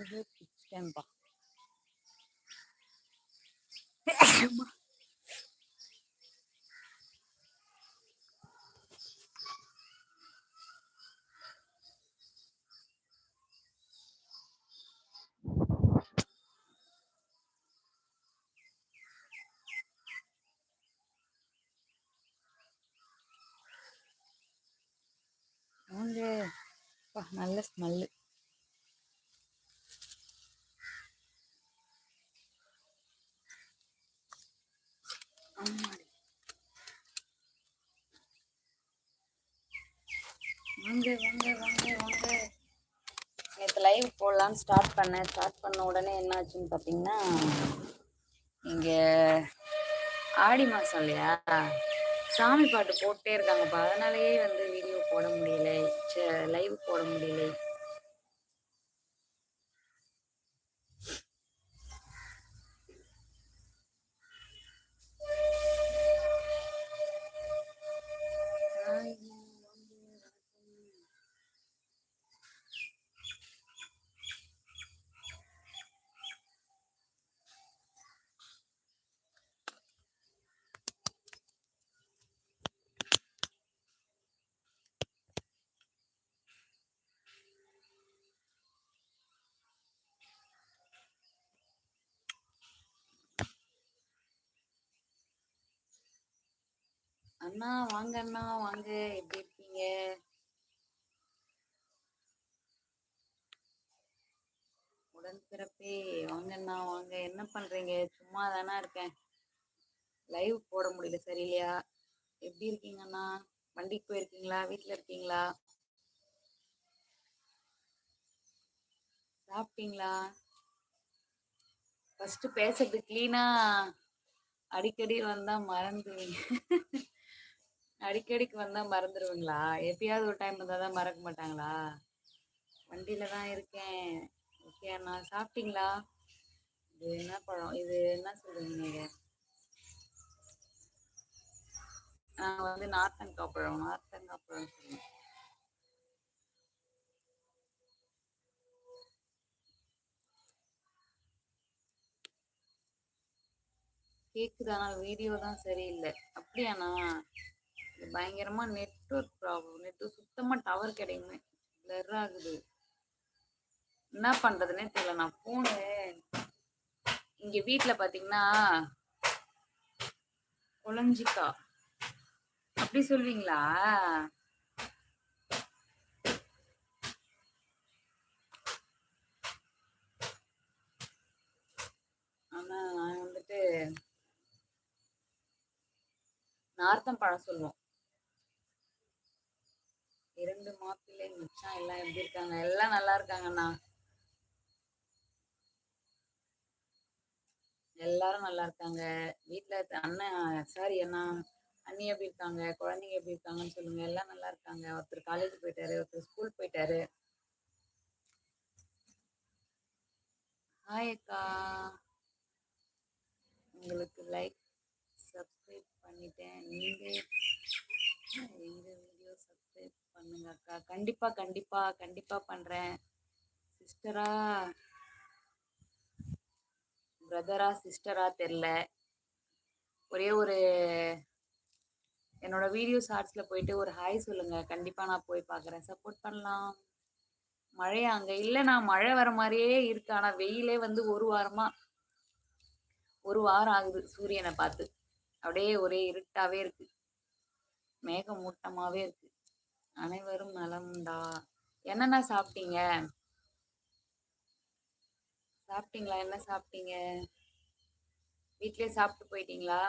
இது பிச்சிட்டேன்பா வாங்க அப்பா நல்ல ஸ்மெல்லு ஆமாடி வாங்க வாங்க வாங்க வாங்க நேற்று தான் ஸ்டார்ட் பண்ணேன். ஸ்டார்ட் பண்ண உடனே என்ன ஆச்சுன்னு பார்த்தீங்கன்னா இங்கே ஆடி மாதம் இல்லையா? சாமி பாட்டு போட்டே இருக்காங்கப்பா. அதனாலேயே வந்து வீடியோ போட முடியல. லைவ் போட முடியல. அண்ணா வாங்க அண்ணா வாங்க. எப்படி இருக்கீங்க? உடன்பிறப்பே. வாங்க அண்ணா வாங்க. என்ன பண்றீங்க? சும்மா தானா இருக்கேன். லைவ் போட முடியல சரியில்லையா? எப்படி இருக்கீங்க அண்ணா? வண்டிக்கு போயிருக்கீங்களா? வீட்டில் இருக்கீங்களா? சாப்பிட்டீங்களா? ஃபர்ஸ்ட் பேசுறது கிளீனா அடிக்கடி வந்தா மறந்துவீங்க அடிக்கடிக்கு வந்தா மறந்துடுவீங்களா எப்பயாவது ஒரு டைம் வந்தால் தான் மறக்க மாட்டாங்களா? வண்டியில தான் இருக்கேன். ஓகே அண்ணா சாப்பிட்டீங்களா? இது என்ன பழம்? இது என்ன சொல்றீங்க நீங்க? நாங்கள் வந்து நார்த்தங்காய் பழம் நார்த்தங்காய் பழம் சொல்லுவேன். கேக்குது ஆனால் வீடியோ தான் சரியில்லை. அப்படியாண்ணா? பயங்கரமா நெட்ஒர்க் ப்ராப்ளம் நெட்ஒர்க் சுத்தமா டவர் கிடைக்குமே. பிளர் ஆகுது. என்ன பண்றதுன்னே தெரியல. நான் போனு இங்க வீட்டுல பாத்தீங்கன்னா குழஞ்சிக்கா. அப்படி சொல்வீங்களா? ஆனா நான் வந்துட்டு நார்த்தம் பழம் சொல்லுவோம். இரண்டு மாப்பிள்ளை மிச்சம் எல்லாம் எப்படி இருக்காங்க? எல்லாம் நல்லா இருக்காங்கண்ணா. எல்லாரும் நல்லா இருக்காங்க. வீட்ல அண்ணன் சாரி அண்ணா அண்ணி எப்படி இருக்காங்க? குழந்தைங்க எப்படி இருக்காங்கன்னு சொல்லுங்க. எல்லாம் நல்லா இருக்காங்க. ஒருத்தர் காலேஜ் போயிட்டாரு ஒருத்தர் ஸ்கூல் போயிட்டாரு. ஹாய் அக்கா. உங்களுக்கு லைக் சப்ஸ்கிரைப் பண்ணிட்டேன். நீங்க எங்க பண்ணுங்க அக்கா கண்டிப்பா கண்டிப்பா கண்டிப்பா பண்றேன். சிஸ்டரா பிரதரா சிஸ்டரா தெரில. ஒரே ஒரு என்னோட வீடியோ ஷார்ட்ஸ்ல போயிட்டு ஒரு ஹாய் சொல்லுங்க. கண்டிப்பா நான் போய் பார்க்குறேன் சப்போர்ட் பண்ணலாம். மழையா அங்க நான் மழை வர மாதிரியே இருக்கு. ஆனா வெயிலே வந்து ஒரு வாரமா ஒரு வாரம் ஆகுது சூரியனை பார்த்து. அப்படியே ஒரே இருட்டாவே இருக்கு. மேகமூட்டமாவே இருக்கு. அனைவரும் நலம்டா. என்னென்ன சாப்பிட்டீங்க? சாப்பிட்டீங்களா? என்ன சாப்பிட்டீங்க? வீட்லயே சாப்பிட்டு போயிட்டீங்களா?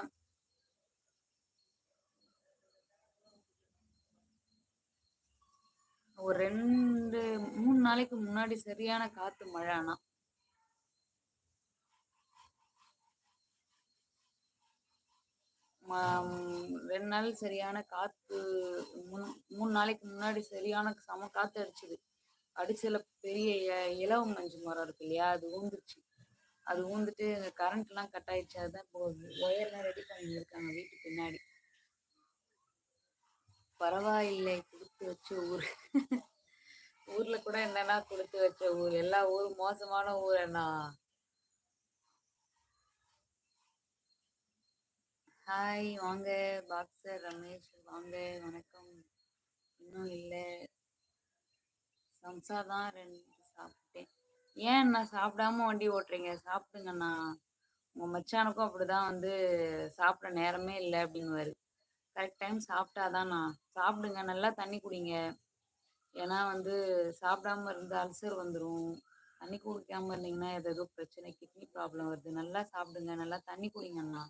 ஒரு ரெண்டு மூணு நாளைக்கு முன்னாடி சரியான காத்து மழை ஆனா. ரெண்டு நாள் சரியான காத்து மூணு மூணு நாளைக்கு முன்னாடி சரியான செம காத்து அடிச்சுது. அடிச்சதுல பெரிய இ- மஞ்சு மரம் இருக்கு இல்லையா அது ஊந்துருச்சு. அது ஊந்துட்டு கரண்ட் எல்லாம் கட் ஆயிடுச்சு. அதுதான் இப்போ ஒயர்லாம் ரெடி பண்ணியிருக்காங்க வீட்டுக்கு வீட்டு பின்னாடி. பரவாயில்லை கொடுத்து வச்ச ஊர். ஊர்ல கூட என்னன்னா கொடுத்து வச்ச ஊர். எல்லா ஊரும் மோசமான ஊர் என்ன ஹாய் வாங்க. பாக்ஸர் ரமேஷ் வாங்க. வணக்கம். இன்னும் இல்லை. சம்சா தான் ரெண்டு சாப்பிட்டேன். ஏன் நான் சாப்பிடாம வண்டி ஓட்டுறீங்க? சாப்பிடுங்கண்ணா. உங்க மச்சானுக்கும் அப்படிதான் வந்து சாப்பிட நேரமே இல்லை அப்படின்னு கரெக்ட் டைம் சாப்பிட்டாதான்ண்ணா சாப்பிடுங்க. நல்லா தண்ணி குடிங்க. ஏன்னா வந்து சாப்பிடாம இருந்து அல்சர் வந்துடும் தண்ணி குடிக்காம இருந்தீங்கன்னா ஏதோ பிரச்சனை கிட்னி ப்ராப்ளம் வருது. நல்லா சாப்பிடுங்க. நல்லா தண்ணி குடிங்கண்ணா.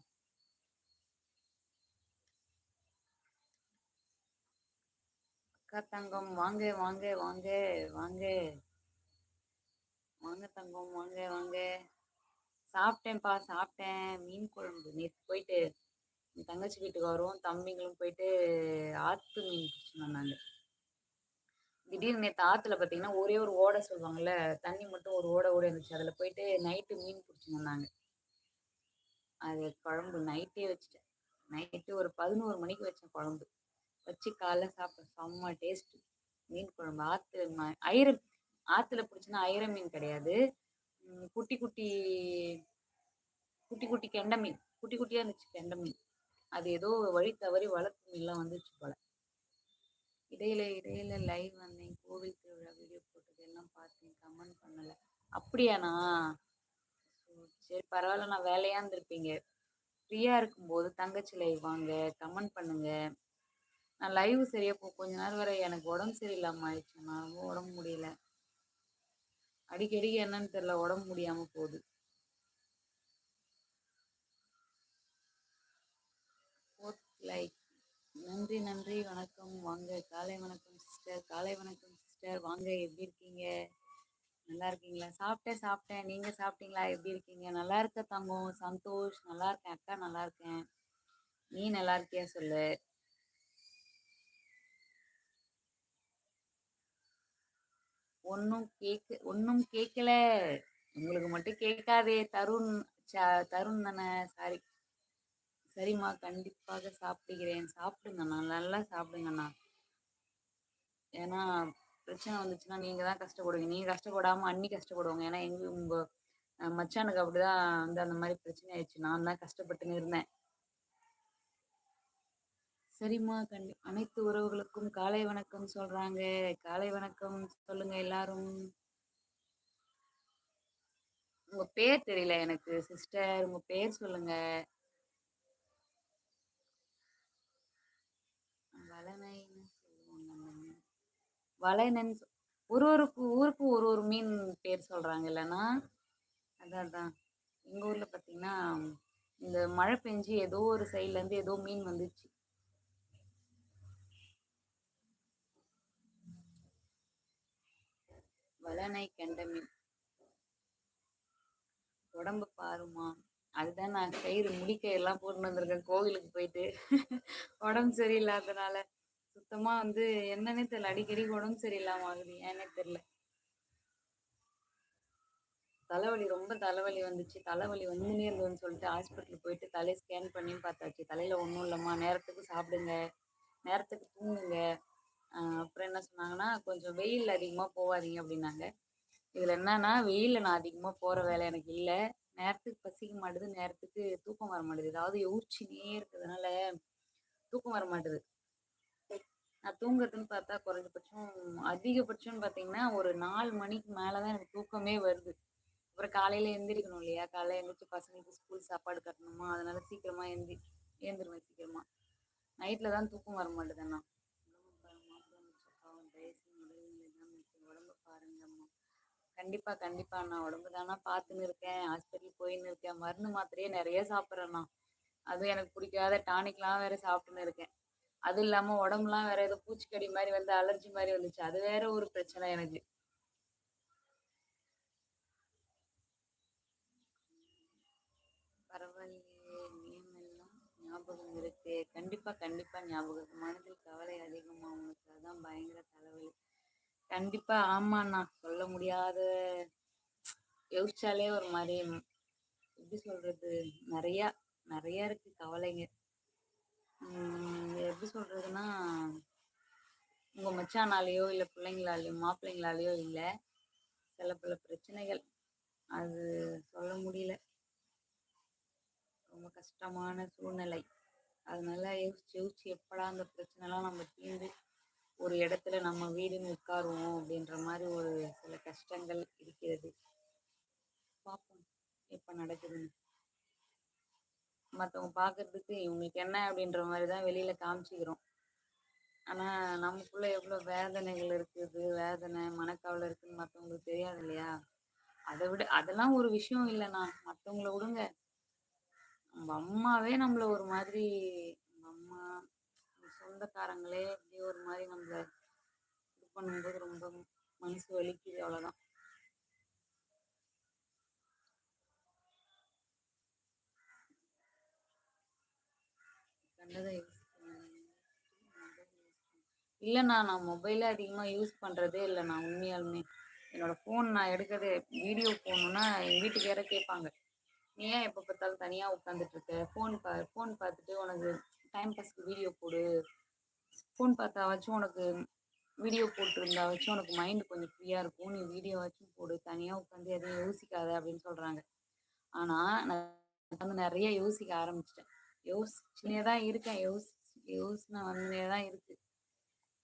அக்கா தங்கம் வாங்க வாங்க வாங்க வாங்க. வாங்க தங்கம் வாங்க வாங்க. சாப்பிட்டேன்ப்பா சாப்பிட்டேன். மீன் குழம்பு. நேற்று போயிட்டு என் தங்கச்சி வீட்டுக்கு வரும். தம்பிங்களும் போயிட்டு ஆத்து மீன் பிடிச்சிட்டு வந்தாங்க. திடீர்னு நேற்று ஆற்றுல பார்த்தீங்கன்னா ஒரே ஒரு ஓடை சொல்லுவாங்கல்ல தண்ணி மட்டும் ஒரு ஓடை ஓட இருந்துச்சு. அதில் போயிட்டு நைட்டு மீன் பிடிச்சின்னு வந்தாங்க. அது குழம்பு நைட்டே வச்சுட்டேன். நைட்டு ஒரு பதினோரு மணிக்கு வச்சேன் குழம்பு. வச்சு காலைல சாப்பிட்டேன் செம்ம டேஸ்ட்டு. மீன் குழம்பு ஆற்று ஐர ஆற்றுல பிடிச்சினா ஐர மீன் கிடையாது. குட்டி குட்டி குட்டி குட்டி கெண்டை மீன். குட்டி குட்டியாக இருந்துச்சு கெண்டை மீன். அது ஏதோ வழி தவறி வளர்த்து மீன்லாம் வந்துச்சு போல. இடையில இடையில லைவ் வந்தேன். கோவில் திருவிழா வீடியோ போட்டது எல்லாம் பார்த்தேன். கமெண்ட் பண்ணலை. அப்படியாண்ணா? சரி பரவாயில்ல. நான் வேலையாக இருந்திருப்பீங்க. ஃப்ரீயாக இருக்கும்போது தங்கச்சி லைவ் வாங்க. கமெண்ட் பண்ணுங்க. நான் லைவ் சரியா போ கொஞ்ச நேரம் வரை எனக்கு உடம்பு சரியில்லாமல் ஆயிடுச்சு. நான் ரொம்ப உடம்பு முடியல. அடிக்கடி என்னன்னு தெரியல உடம்பு முடியாமல் போகுது. லைக் நன்றி நன்றி வணக்கம். வாங்க காலை வணக்கம் சிஸ்டர் காலை வணக்கம் சிஸ்டர் வாங்க எப்படி இருக்கீங்க? நல்லா இருக்கீங்களா? சாப்பிட்டேன் சாப்பிட்டேன். நீங்க சாப்பிட்டீங்களா? எப்படி இருக்கீங்க? நல்லா இருக்க தங்கம். சந்தோஷ் நல்லா இருக்கேன். அக்கா நல்லா இருக்கேன். நீ நல்லா இருக்கியா? சொல்லு. ஒன்றும் கேட்க ஒன்றும் கேட்கல உங்களுக்கு மட்டும் கேட்காதே தருண் தருண் தானே சாரி. சரிம்மா கண்டிப்பாக சாப்பிடுகிறேன். சாப்பிடுங்கண்ணா நல்லா சாப்பிடுங்கண்ணா. ஏன்னா பிரச்சனை வந்துச்சுன்னா நீங்கள் தான் கஷ்டப்படுவீங்க. நீங்கள் கஷ்டப்படாமல் அண்ணி கஷ்டப்படுவாங்க. ஏன்னா எங்கள் உங்கள் மச்சானுக்கு அப்படிதான் வந்து அந்த மாதிரி பிரச்சனை ஆயிடுச்சு. நான் தான் கஷ்டப்பட்டுன்னு இருந்தேன். சரிம்மா கண்டி அனைத்து உறவுகளுக்கும் காலை வணக்கம் சொல்றாங்க. காலை வணக்கம் சொல்லுங்க எல்லாரும். உங்க பேர் தெரியல எனக்கு சிஸ்டர் உங்க பேர் சொல்லுங்க. வளனைன்னு சொல்லுவாங்க வளைனன் ஒரு ஒரு ஊருக்கு ஒரு ஒரு மீன் பேர் சொல்றாங்க இல்லைன்னா அதான் அதான் எங்கள் ஊரில் பார்த்தீங்கன்னா இந்த மழை பெஞ்சு ஏதோ ஒரு சைட்லேருந்து ஏதோ மீன் வந்துச்சு. வலனை கெண்ட மீன் உடம்பு பாருமா. அதுதான் நான் கயிறு முடிக்க எல்லாம் போட்டு வந்திருக்கேன். கோவிலுக்கு போயிட்டு. உடம்பு சரியில்லாதனால சுத்தமா வந்து என்னன்னே தெரியல. அடிக்கடி உடம்பு சரியில்லாம ஆகுது. ஏன்னே தெரியல. தலைவலி ரொம்ப தலைவலி வந்துச்சு. தலைவலி வந்துனே இருந்ததுன்னு சொல்லிட்டு ஹாஸ்பிட்டல் போயிட்டு தலையை ஸ்கேன் பண்ணியும் பார்த்தாச்சு. தலையில ஒன்றும் இல்லைம்மா. நேரத்துக்கு சாப்பிடுங்க. நேரத்துக்கு தூங்குங்க. அப்புறம் என்ன சொன்னாங்கன்னா கொஞ்சம் வெயில் அதிகமாக போகாதீங்க அப்படின்னாங்க. இதில் என்னன்னா வெயிலில் நான் அதிகமாக போகிற வேலை எனக்கு இல்லை. நேரத்துக்கு பசிக்க மாட்டேது நேரத்துக்கு தூக்கம் வர மாட்டேது. ஏதாவது யோசிச்சுனே இருக்கிறதுனால தூக்கம் வர மாட்டேது. நான் தூங்குறதுன்னு பார்த்தா குறைஞ்சபட்சம் அதிகபட்சம்னு பார்த்தீங்கன்னா ஒரு நாலு மணிக்கு மேலே தான் எனக்கு தூக்கமே வருது. அப்புறம் காலையில் எந்திரிக்கணும் இல்லையா? காலையில் எழுந்திரிச்சு பசங்களுக்கு ஸ்கூல் சாப்பாடு கட்டணுமா? அதனால சீக்கிரமாக எந்தி எழுந்திருவேன் சீக்கிரமாக நைட்டில் தான் தூக்கம் வர மாட்டேதுண்ணா கண்டிப்பா கண்டிப்பா நான் உடம்பு தானா பார்த்துன்னு இருக்கேன். ஹாஸ்பிட்டல் போயின்னு இருக்கேன். மருந்து மாத்திரையே நிறைய சாப்பிட்றேண்ணா அதுவும் எனக்கு பிடிக்காத டானிக்லாம் வேற சாப்பிட்டுன்னு இருக்கேன். அது இல்லாம உடம்புலாம் வேற ஏதோ பூச்சிக்கடி மாதிரி வந்து அலர்ஜி மாதிரி வந்துச்சு. அது வேற ஒரு பிரச்சனை எனக்கு. ஞாபகம் இருக்கு. கண்டிப்பா கண்டிப்பா ஞாபகம். மனதில் கவலை அதிகமா உனக்கு அதான் பயங்கர தலைவலி. கண்டிப்பா ஆமாண்ணா. சொல்ல முடியாத யோசிச்சாலே ஒரு மாதிரி எப்படி சொல்றது? நிறைய நிறைய இருக்கு கவலைங்க. எப்படி சொல்றதுன்னா உங்கள் மச்சானாலேயோ இல்லை பிள்ளைங்களாலேயோ மாப்பிள்ளைங்களாலேயோ இல்லை சில பல பிரச்சனைகள். அது சொல்ல முடியல. ரொம்ப கஷ்டமான சூழ்நிலை. அதனால யோசிச்சு யோசிச்சு எப்படா அந்த பிரச்சனைலாம் நம்ம தீர்ந்து ஒரு இடத்துல நம்ம வீடுன்னு உட்காருவோம் அப்படின்ற மாதிரி ஒரு சில கஷ்டங்கள் இருக்கிறது. பார்ப்போம் எப்போ நடக்குதுன்னு. மற்றவங்க பார்க்கறதுக்கு இவங்களுக்கு என்ன அப்படின்ற மாதிரி தான் வெளியில் காமிச்சிக்கிறோம். ஆனால் நமக்குள்ளே எவ்வளோ வேதனைகள் இருக்குது வேதனை மனக்கவலை இருக்குதுன்னு மற்றவங்களுக்கு தெரியாது இல்லையா? அதை விட அதெல்லாம் ஒரு விஷயம் இல்லைண்ணா. மற்றவங்கள விடுங்க. நம்ம அம்மாவே நம்மள ஒரு மாதிரி நம்ம அம்மா சொந்தக்காரங்களே அப்படியே ஒரு மாதிரி நம்மள இது பண்ணும்போது ரொம்ப மனசு வலிக்குது அவ்வளோதான் கண்டதை இல்லைண்ணா நான் மொபைலே அதிகமாக யூஸ் பண்ணுறதே நான் உண்மையாலுமே. என்னோட ஃபோன் நான் எடுக்கிறது வீடியோ போகணுன்னா எங்கள் வீட்டுக்கு கேட்பாங்க. நீ ஏன் எப்போ பார்த்தாலும் தனியாக உட்காந்துட்டு இருக்க ஃபோன் பா ஃபோன் பார்த்துட்டு உனக்கு டைம் பாஸ்க்கு வீடியோ போடு. ஃபோன் பார்த்தா வச்சும் உனக்கு வீடியோ போட்டிருந்தா வச்சும் உனக்கு மைண்டு கொஞ்சம் ஃப்ரீயாக இருக்கும். நீ வீடியோ வச்சும் போடு. தனியாக உட்காந்து எதையும் யோசிக்காத அப்படின்னு சொல்கிறாங்க ஆனால் நான் வந்து நிறைய யோசிக்க ஆரம்பிச்சிட்டேன். யோசிச்சுனே தான் இருக்கேன். யோசி யோசனை வந்துனே தான் இருக்குது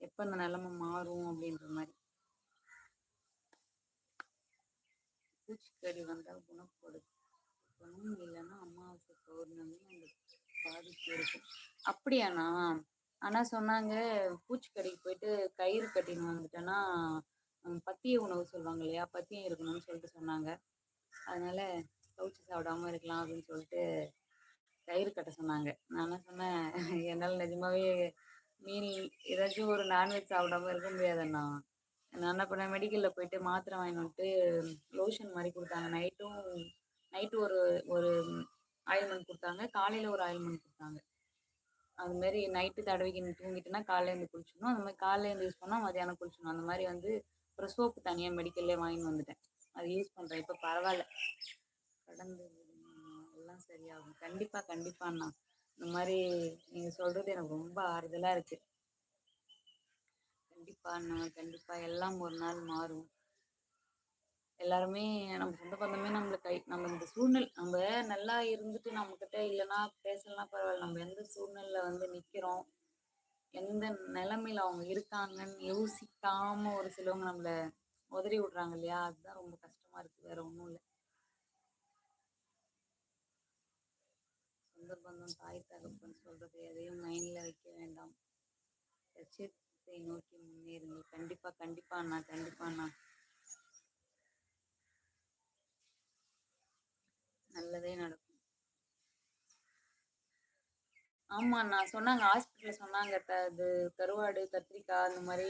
எப்போ இந்த நிலைமை மாறும் அப்படின்ற மாதிரி. பூச்சிக்கடி வந்தால் குணப்படுது குணம் இல்லைன்னா அம்மாவுக்கு பௌர்ணமி அந்த பாதிப்பு இருக்கும். அப்படியாண்ணா? ஆனால் சொன்னாங்க பூச்சிக்கடிக்கு போயிட்டு கயிறு கட்டின்னு வந்துட்டேன்னா பத்திய உணவு சொல்லுவாங்க இல்லையா பத்தியம் இருக்கணும்னு சொல்லிட்டு சொன்னாங்க. அதனால கவுச்சி சாப்பிடாம இருக்கலாம் அப்படின்னு சொல்லிட்டு கயிறு கட்ட சொன்னாங்க. நான் சொன்னேன் என்னால் நிஜமாவே மீன் ஏதாச்சும் ஒரு நான்வெஜ் சாப்பிடாம இருக்க முடியாதுண்ணா. நான் என்ன பண்ணேன் மெடிக்கலில் போயிட்டு மாத்திரை வாங்கிட்டு லோஷன் மாதிரி கொடுத்தாங்க. நைட்டும் நைட்டு ஒரு ஒரு ஆயில்மெண்ட் கொடுத்தாங்க. காலையில் ஒரு ஆயில்மெண்ட் கொடுத்தாங்க. அதுமாரி நைட்டு தடவைக்கு தூங்கிட்டுனா காலையிலேருந்து குளிச்சிடணும். அந்த மாதிரி காலையில் இருந்து யூஸ் பண்ணால் மதியானம் குளிச்சிடணும். அந்த மாதிரி வந்து அப்புறம் சோப்பு தனியாக மெடிக்கல்லே வாங்கிட்டு வந்துட்டேன். அது யூஸ் பண்ணுறேன் இப்போ பரவாயில்ல. கடந்து எல்லாம் சரியாகும். கண்டிப்பாக கண்டிப்பாண்ணா இந்த மாதிரி நீங்கள் சொல்கிறது எனக்கு ரொம்ப ஆறுதலாக இருக்குது கண்டிப்பாண்ணா கண்டிப்பாக எல்லாம் ஒரு நாள் மாறும். எல்லாருமே நம்ம சொந்த பந்தமே நம்மளை கை நம்ம இந்த சூழ்நிலை நம்ம நல்லா இருந்துட்டு நம்மக்கிட்ட இல்லைன்னா பேசலாம் பரவாயில்ல. நம்ம எந்த சூழ்நிலை வந்து நிற்கிறோம் எந்த நிலைமையில அவங்க இருக்காங்கன்னு யோசிக்காம ஒரு சிலவங்க நம்மளை உதறி விடுறாங்க இல்லையா? அதுதான் ரொம்ப கஷ்டமா இருக்கு. வேற ஒன்றும் இல்லை. சொந்த பந்தம் தாய் தகப்பன் சொல்றது எதையும் மைண்ட்ல வைக்க வேண்டாம். லட்சியத்தை நோக்கி முன்னேறுங்கள். கண்டிப்பா கண்டிப்பா அண்ணா கண்டிப்பா அண்ணா. நல்லதே நடக்கும். ஆமா நான் சொன்னாங்க ஹாஸ்பிட்டல்ல சொன்னாங்க அது கருவாடு கத்திரிக்காய் அந்த மாதிரி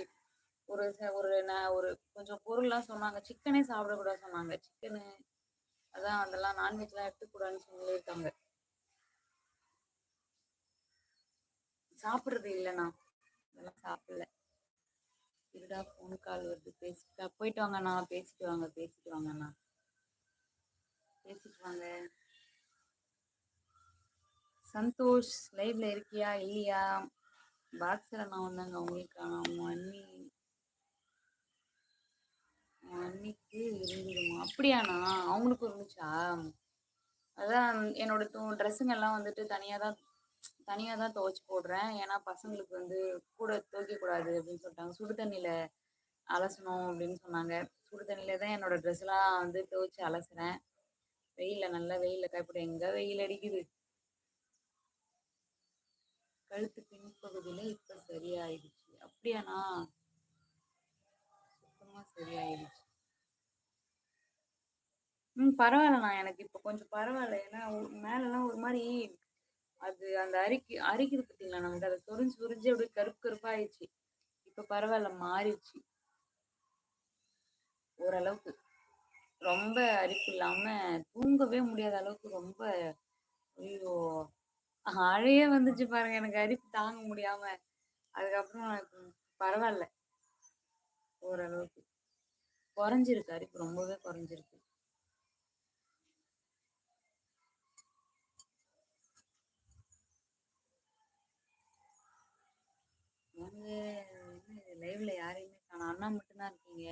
ஒரு ஒரு நான் ஒரு கொஞ்சம் பொருள்லாம் சொன்னாங்க. சிக்கனே சாப்பிடக்கூடாது சொன்னாங்க. சிக்கனு அதான் அதெல்லாம் நான்வெஜ்லாம் எடுத்துக்கூடாதுன்னு சொல்லியிருக்காங்க. சாப்பிட்றது இல்லைண்ணா அதெல்லாம் சாப்பிடல. இருடா ஃபோன் கால் வருது. பேசிட்டு போயிட்டு வாங்கண்ணா பேசிட்டு வாங்க பேசிட்டு வாங்கண்ணா பேசிட்டு வாங்க சந்தோஷ் லைவ்ல இருக்கியா இல்லையா? பாக்ஸில் நான் வந்தாங்க அவங்களுக்கு அவங்க அண்ணி அன்னிக்கு இருந்துருமா? அப்படியாண்ணா? அவங்களுக்கும் இருந்துச்சா? அதான் என்னோட தூ ட்ரெஸ்ஸுங்கெல்லாம் வந்துட்டு தனியாக தான் தனியாக தான் துவைச்சி போடுறேன். ஏன்னா பசங்களுக்கு வந்து கூட துவைக்கக்கூடாது அப்படின்னு சொல்லிட்டாங்க. சுடு தண்ணியில் அலசணும் அப்படின்னு சொன்னாங்க. சுடு தண்ணியில தான் என்னோட ட்ரெஸ்லாம் வந்து துவைச்சி அலசுறேன். வெயில்ல நல்லா வெயில காய்ப்படும் எங்க வெயில் அடிக்குது? கழுத்து பின்பகுதியில இப்ப சரியாயிடுச்சு. அப்படியாண்ணா? சுத்தமா சரியாயிடுச்சு. ம் பரவாயில்லண்ணா. எனக்கு இப்ப கொஞ்சம் பரவாயில்ல. ஏன்னா மேலெல்லாம் ஒரு மாதிரி அது அந்த அரிக்கு அரிக்குது பார்த்தீங்களா நமக்கு அதை சொரிஞ்சு சொரிஞ்சு அப்படியே கருப்பு கருப்பாயிடுச்சு. இப்ப பரவாயில்ல மாறிடுச்சு. ஓரளவுக்கு. ரொம்ப அரிப்பு இல்லாம தூங்கவே முடியாத அளவுக்கு ரொம்ப ஐயோ அழையே வந்துச்சு பாருங்க. எனக்கு அரிப்பு தாங்க முடியாம. அதுக்கப்புறம் எனக்கு பரவாயில்ல. ஓரளவுக்கு. குறைஞ்சிருக்கு. அரிப்பு ரொம்பவே குறைஞ்சிருக்கு. லைவ்ல யாரையுமே காணும். அண்ணா மட்டும்தான் இருக்கீங்க.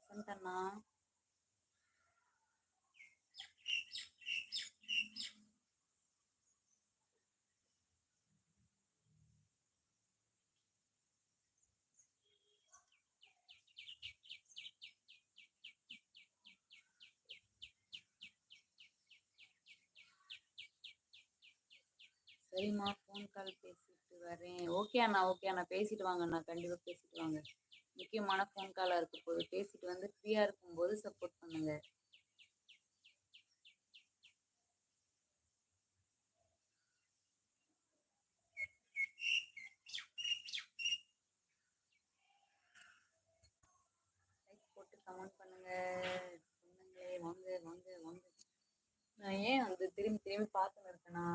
வசந்த் அண்ணா. சரிம்மா ஃபோன் கால் பேசிட்டு வரேன். ஓகே அண்ணா ஓகே அண்ணா. பேசிட்டு வாங்க அண்ணா. கண்டிப்பாக பேசிட்டு வாங்க. முக்கியமான ஃபோன் காலாக இருக்க போது பேசிட்டு வந்து ஃப்ரீயாக இருக்கும்போது சப்போர்ட் பண்ணுங்க. போட்டு கமெண்ட் பண்ணுங்க. சொந்தங்களே வாங்க வாங்க வாங்க. நான் ஏன் வந்து திரும்பி திரும்பி பார்த்துன்னு இருக்கேன்னா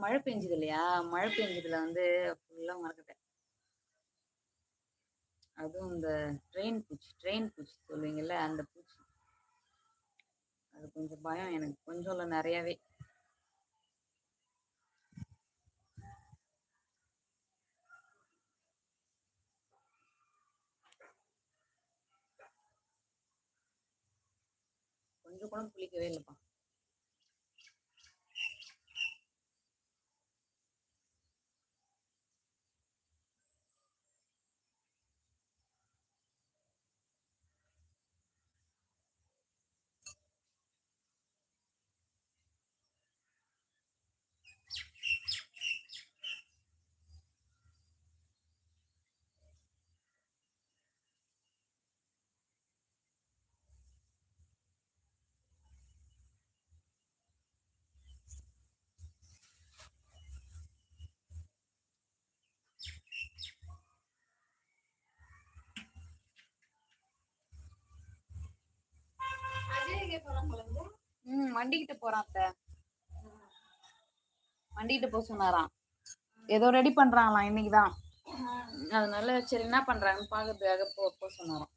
மழை பெஞ்சது இல்லையா? மழை பெஞ்சதுல வந்து ஃபுல்லா மறக்கட்டேன் அதுவும் இந்த ட்ரெயின் பூச்சி ட்ரெயின் பூச்சி சொல்லுவீங்கல்ல அந்த பூச்சி. அது கொஞ்சம் பயம் எனக்கு. கொஞ்சம் இல்லை நிறையாவே. கொஞ்சம் கூட குளிக்கவே இல்லைப்பா. ம் வண்டிக்கிட்ட போறான் அத்தை. வண்டிக்கிட்ட போக சொன்னாராம். ஏதோ ரெடி பண்றாங்களாம் இன்னைக்குதான். அதனால சரி என்ன பண்றாங்கன்னு பாக்குறதுக்காக போ போக சொன்னாராம்.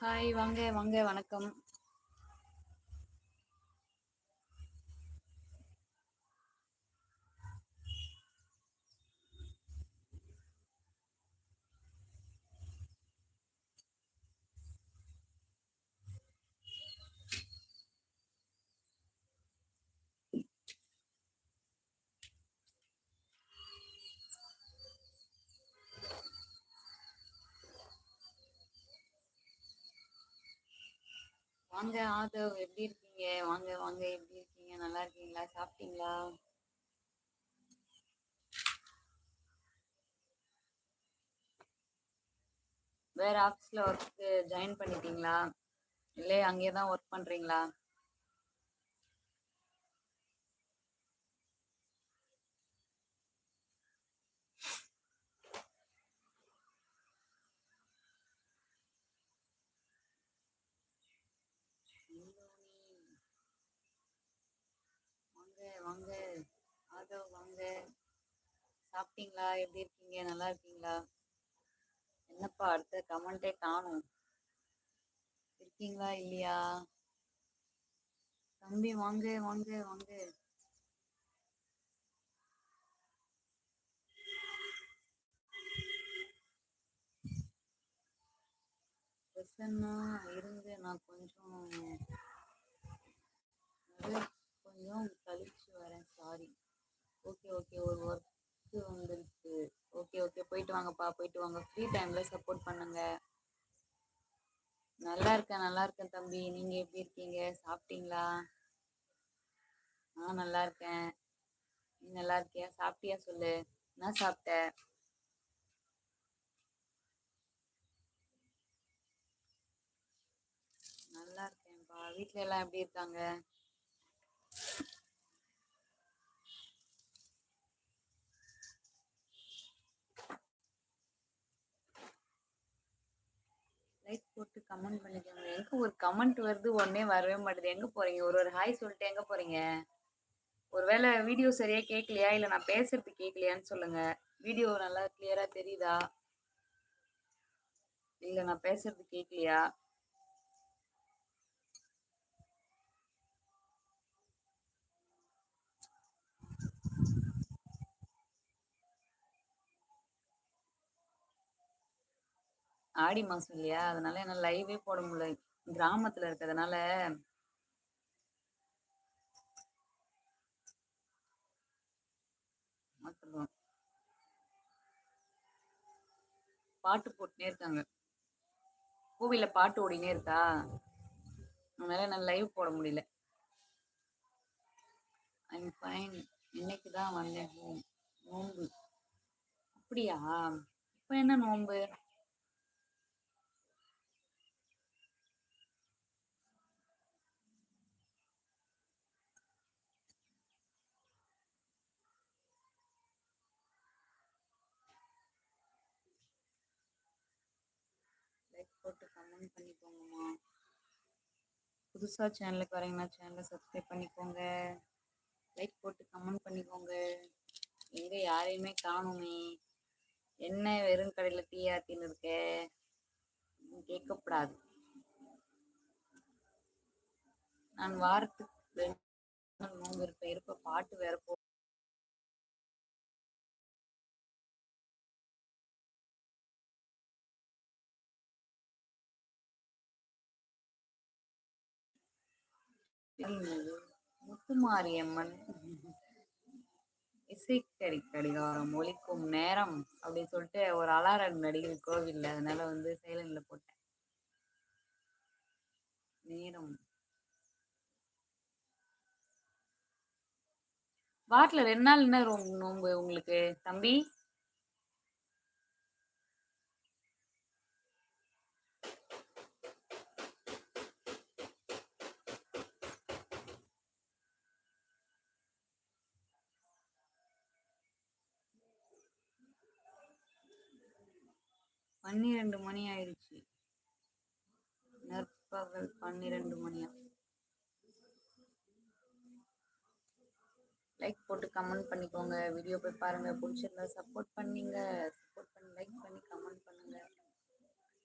ஹாய் வாங்க வாங்க வணக்கம். வாங்க ஆதவ் எப்படி இருக்கீங்க? வாங்க வாங்க எப்படி இருக்கீங்க? நல்லா இருக்கீங்களா? சாப்பிட்டீங்களா? வேற ஆஃபீஸ்ல ஒர்க்கு ஜாயின் பண்ணிட்டீங்களா? இல்லை அங்கேயே தான் ஒர்க் பண்றீங்களா வாங்க வாங்க ஆதவ் வாங்க சாப்பிட்டீங்களா? எப்படி இருக்கீங்க? நல்லா இருக்கீங்களா? என்னப்பா அடுத்த கமெண்டே காணும். இருக்கீங்களா? இல்லையா? தம்பி வாங்க வாங்க வாங்க. பிரசன்னா இருங்க. நான் கொஞ்சம் கொஞ்சம் கழிச்சு வரேன். சாரி ஓகே ஓகே ஒரு ஒர்க் ஒர்க்கு வந்துருக்கு. ஓகே ஓகே போயிட்டு வாங்கப்பா போயிட்டு வாங்க. ஃப்ரீ டைம்ல சப்போர்ட் பண்ணுங்க. நல்லா இருக்கேன் நல்லா இருக்கேன் தம்பி. நீங்க எப்படி இருக்கீங்க? சாப்பிட்டீங்களா? நான் நல்லா இருக்கேன். நீ நல்லா இருக்கியா? சாப்பிட்டியா சொல்லு. என்ன சாப்பிட்ட? நல்லா இருக்கேன்ப்பா. வீட்ல எல்லாம் எப்படி இருக்காங்க லைக் போட்டு கமெண்ட் பண்ணிக்கோங்க எங்க ஒரு கமெண்ட் வருது உடனே வரவே மாட்டேது. எங்க போறீங்க? ஒரு ஒரு ஹாய் சொல்லிட்டு எங்க போறீங்க? ஒருவேளை வீடியோ சரியா கேட்கலையா இல்ல நான் பேசுறது கேட்கலையான்னு சொல்லுங்க. வீடியோ நல்லா கிளியரா தெரியுதா? இல்ல நான் பேசுறது கேட்கலையா ஆடி மாசம் இல்லையா? அதனால என்ன லைவே போட முடியல. கிராமத்துல இருக்கிறதுனால பாட்டு போட்டுனே இருக்காங்க. கோவில பாட்டு ஓடினே இருக்கா? அதனால நான் லைவ் போட முடியல. ஐம் ஃபைன் இன்னைக்கு தான் வந்தேன். நோம்பு நோன்பு. அப்படியா? இப்போ என்ன நோன்பு லைக் போட்டு கமெண்ட் பண்ணிக்கோங்கம்மா. புதுசாக சேனலுக்கு வரீங்கன்னா சேனலை சப்ஸ்கிரைப் பண்ணிக்கோங்க. லைக் போட்டு கமெண்ட் பண்ணிக்கோங்க. எங்கே யாரையுமே காணுமே. என்ன வெறும் கடையில் டீ இருக்க? கேட்கப்படாது. நான் வாரத்துக்கு ரெண்டு இருப்பேன். இருப்ப பாட்டு வேற போ முத்துமாரியம்மன் இசைக்கடி கடிகாரம் ஒழிக்கும் நேரம் அப்படின்னு சொல்லிட்டு ஒரு அலாரம் நடிகர் கோவில்ல அதனால வந்து சைலண்ட்ல போட்டேன். நேரம். வாட்டில் ரெண்டு நாள் என்ன நோம்பு நோன்பு உங்களுக்கு தம்பி? பன்னிரெண்டு மணி ஆயிடுச்சு. நற்பகல் பன்னிரெண்டு மணியா? லைக் போட்டு கமெண்ட் பண்ணிக்கோங்க. வீடியோ போய் பாருங்க. பிடிச்சிருந்தா சப்போர்ட் பண்ணீங்க. சப்போர்ட் பண்ணி லைக் பண்ணி கமெண்ட் பண்ணுங்க.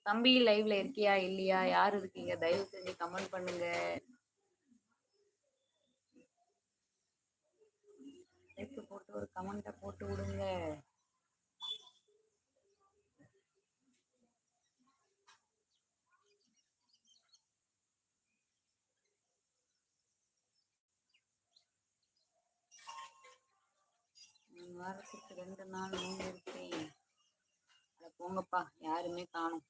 தம்பி லைவ்ல இருக்கியா? இல்லையா? யார் இருக்கீங்க? தயவு செஞ்சு கமெண்ட் பண்ணுங்க. லைக் போட்டு ஒரு கமெண்ட்டை போட்டு விடுங்க. வாரத்துக்கு ரெண்டு நாள் நோன்பு இருப்பேன் அதை போங்கப்பா யாருமே காணும்.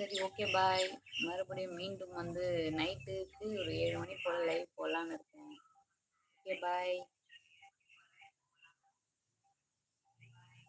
சரி ஓகே பாய் மறுபடியும் மீண்டும் வந்து நைட்டுக்கு ஒரு ஏழு மணி போல் லைவ் போகலான்னு இருக்கேன். Okay bye